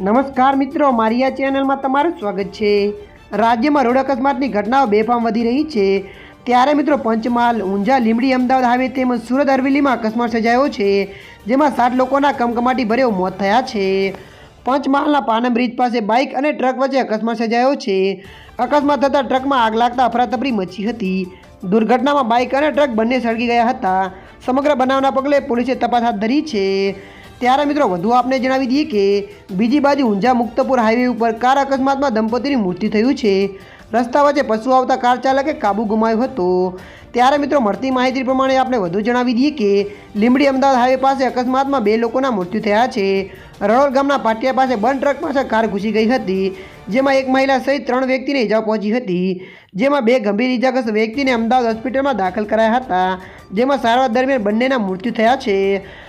નમસ્કાર મિત્રો, મારી આ ચેનલમાં તમારું સ્વાગત છે. રાજ્યમાં રોડ અકસ્માતની ઘટનાઓ બેફામ વધી રહી છે. ત્યારે મિત્રો, પંચમહાલ, ઊંઝા, લીંબડી, અમદાવાદ હાઈવે તેમજ સુરત અરવેલીમાં અકસ્માત સર્જાયો છે, જેમાં સાત લોકોના કમકમાટી ભર્યો મોત થયા છે. પંચમહાલના પાનમ બ્રિજ પાસે બાઇક અને ટ્રક વચ્ચે અકસ્માત સર્જાયો છે. અકસ્માત થતાં ટ્રકમાં આગ લાગતા અફરાતફરી મચી હતી. દુર્ઘટનામાં બાઇક અને ટ્રક બંને સળગી ગયા હતા. સમગ્ર બનાવના પગલે પોલીસે તપાસ હાથ ધરી છે. ત્યારે મિત્રો વધુ આપને જણાવી દઈએ કે બીજી બાજુ ઊંઝા મુક્તપુર હાઈવે ઉપર કાર અકસ્માતમાં દંપતીની મૃત્યુ થયું છે. રસ્તા વચ્ચે પશુ આવતા કાર ચાલકે કાબુ ગુમાવ્યો હતો. ત્યારે મિત્રો મળતી માહિતી પ્રમાણે આપણે વધુ જણાવી દઈએ કે લીંબડી અમદાવાદ હાઈવે પાસે અકસ્માતમાં બે લોકોના મૃત્યુ થયા છે. રણોલ ગામના પાટિયા પાસે બંધ ટ્રક પાસે કાર ઘૂસી ગઈ હતી, જેમાં એક મહિલા સહિત ત્રણ વ્યક્તિને ઇજા પહોંચી હતી. જેમાં બે ગંભીર ઇજાગ્રસ્ત વ્યક્તિને અમદાવાદ હોસ્પિટલમાં દાખલ કરાયા હતા, જેમાં સારવાર દરમિયાન બંનેના મૃત્યુ થયા છે.